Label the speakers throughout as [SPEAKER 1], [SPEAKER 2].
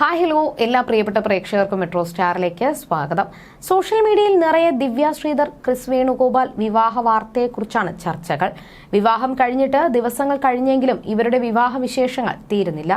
[SPEAKER 1] Hi hello എല്ലാ പ്രിയപ്പെട്ട പ്രേക്ഷകർക്കും മെട്രോ സ്റ്റാറിലേക്ക് സ്വാഗതം. സോഷ്യൽ മീഡിയയിൽ നിറയെ ദിവ്യ ശ്രീധർ ക്രിസ് വേണുഗോപാൽ വിവാഹ വാർത്തയെക്കുറിച്ചാണ് ചർച്ചകൾ. വിവാഹം കഴിഞ്ഞിട്ട് ദിവസങ്ങൾ കഴിഞ്ഞെങ്കിലും ഇവരുടെ വിവാഹ വിശേഷങ്ങൾ തീരുന്നില്ല.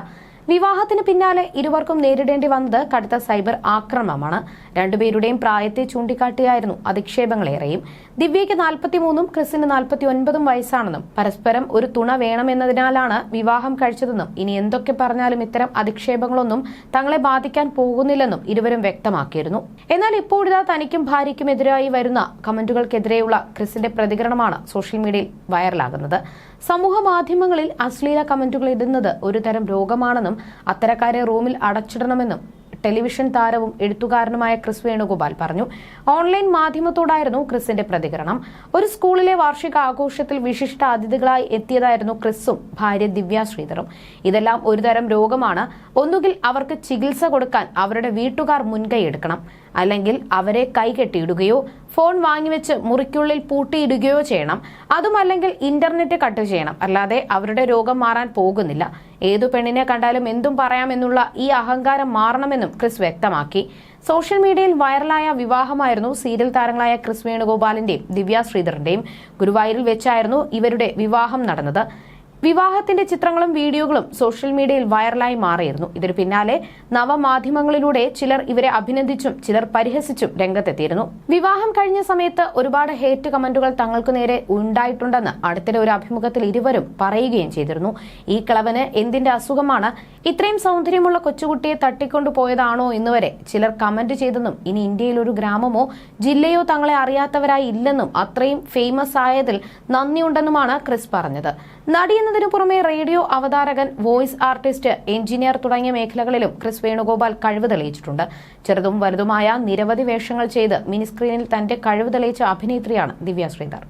[SPEAKER 1] വിവാഹത്തിന് പിന്നാലെ ഇരുവർക്കും നേരിടേണ്ടി വന്നത് കടുത്ത സൈബർ ആക്രമണമാണ്. രണ്ടുപേരുടെയും പ്രായത്തെ ചൂണ്ടിക്കാട്ടിയായിരുന്നു അധിക്ഷേപങ്ങളേറെയും. ദിവ്യയ്ക്ക് നാൽപ്പത്തിമൂന്നും ക്രിസിന് നാൽപ്പത്തി ഒൻപതും വയസ്സാണെന്നും പരസ്പരം ഒരു തുണ വേണമെന്നതിനാലാണ് വിവാഹം കഴിച്ചതെന്നും ഇനി എന്തൊക്കെ പറഞ്ഞാലും ഇത്തരം അധിക്ഷേപങ്ങളൊന്നും തങ്ങളെ ബാധിക്കാൻ പോകുന്നില്ലെന്നും ഇരുവരും വ്യക്തമാക്കിയിരുന്നു. എന്നാൽ ഇപ്പോഴിതാ തനിക്കും ഭാര്യയ്ക്കും എതിരായി വരുന്ന കമന്റുകൾക്കെതിരെയുള്ള ക്രിസിന്റെ പ്രതികരണമാണ് സോഷ്യൽ മീഡിയയിൽ വൈറലാകുന്നത്. സമൂഹ മാധ്യമങ്ങളിൽ അശ്ലീല കമന്റുകൾ ഇടുന്നത് ഒരുതരം രോഗമാണെന്നും അത്തരക്കാരെ റൂമിൽ അടച്ചിടണമെന്നും ടെലിവിഷൻ താരവും എഴുത്തുകാരനുമായ ക്രിസ് വേണുഗോപാൽ പറഞ്ഞു. ഓൺലൈൻ മാധ്യമത്തോടായിരുന്നു ക്രിസിന്റെ പ്രതികരണം. ഒരു സ്കൂളിലെ വാർഷിക ആഘോഷത്തിൽ വിശിഷ്ട അതിഥികളായി എത്തിയതായിരുന്നു ക്രിസും ഭാര്യ ദിവ്യ ശ്രീധറും. ഇതെല്ലാം ഒരുതരം രോഗമാണ്. ഒന്നുകിൽ അവർക്ക് ചികിത്സ കൊടുക്കാൻ അവരുടെ വീട്ടുകാർ മുൻകൈയെടുക്കണം അല്ലെങ്കിൽ അവരെ കൈകെട്ടിയിടുകയോ ഫോൺ വാങ്ങിവെച്ച് മുറിക്കുള്ളിൽ പൂട്ടിയിടുകയോ ചെയ്യണം. അതുമല്ലെങ്കിൽ ഇന്റർനെറ്റ് കട്ട് ചെയ്യണം. അല്ലാതെ അവരുടെ രോഗം മാറാൻ പോകുന്നില്ല. ഏതു പെണ്ണിനെ കണ്ടാലും എന്തും പറയാമെന്നുള്ള ഈ അഹങ്കാരം മാറണമെന്നും ക്രിസ് വ്യക്തമാക്കി. സോഷ്യൽ മീഡിയയിൽ വൈറലായ വിവാഹമായിരുന്നു സീരിയൽ താരങ്ങളായ ക്രിസ് വേണുഗോപാലിന്റെയും ദിവ്യ ശ്രീധറിന്റെയും ഗുരുവായൂരിൽ വെച്ചായിരുന്നു ഇവരുടെ വിവാഹം നടന്നത്. വിവാഹത്തിന്റെ ചിത്രങ്ങളും വീഡിയോകളും സോഷ്യൽ മീഡിയയിൽ വൈറലായി മാറിയിരുന്നു. ഇതിനു പിന്നാലെ നവമാധ്യമങ്ങളിലൂടെ ചിലർ ഇവരെ അഭിനന്ദിച്ചും ചിലർ പരിഹസിച്ചും രംഗത്തെത്തിയിരുന്നു. വിവാഹം കഴിഞ്ഞ സമയത്ത് ഒരുപാട് ഹേറ്റ് കമന്റുകൾ തങ്ങൾക്ക് നേരെ ഉണ്ടായിട്ടുണ്ടെന്ന് അടുത്തിടെ ഒരു അഭിമുഖത്തിൽ ഇരുവരും പറയുകയും ചെയ്തിരുന്നു. ഈ കിളവന് എന്തിന്റെ അസുഖമാണ്? ഇത്രയും സൗന്ദര്യമുള്ള കൊച്ചുകുട്ടിയെ തട്ടിക്കൊണ്ടുപോയതാണോ എന്നുവരെ ചിലർ കമന്റ് ചെയ്തെന്നും ഇനി ഇന്ത്യയിൽ ഒരു ഗ്രാമമോ ജില്ലയോ തങ്ങളെ അറിയാത്തവരായി ഇല്ലെന്നും അത്രയും ഫേമസ് ആയതിൽ നന്ദിയുണ്ടെന്നുമാണ് ക്രിസ് പറഞ്ഞത്. നടി എന്നതിനു പുറമെ റേഡിയോ അവതാരകൻ വോയിസ് ആർട്ടിസ്റ്റ് എഞ്ചിനീയർ തുടങ്ങിയ മേഖലകളിലും ക്രിസ് വേണുഗോപാൽ കഴിവ് തെളിയിച്ചിട്ടുണ്ട്. ചെറുതും വലുതുമായ നിരവധി വേഷങ്ങൾ ചെയ്ത് മിനിസ്ക്രീനിൽ തന്റെ കഴിവ് തെളിയിച്ച അഭിനേത്രിയാണ് ദിവ്യ ശ്രീധർ.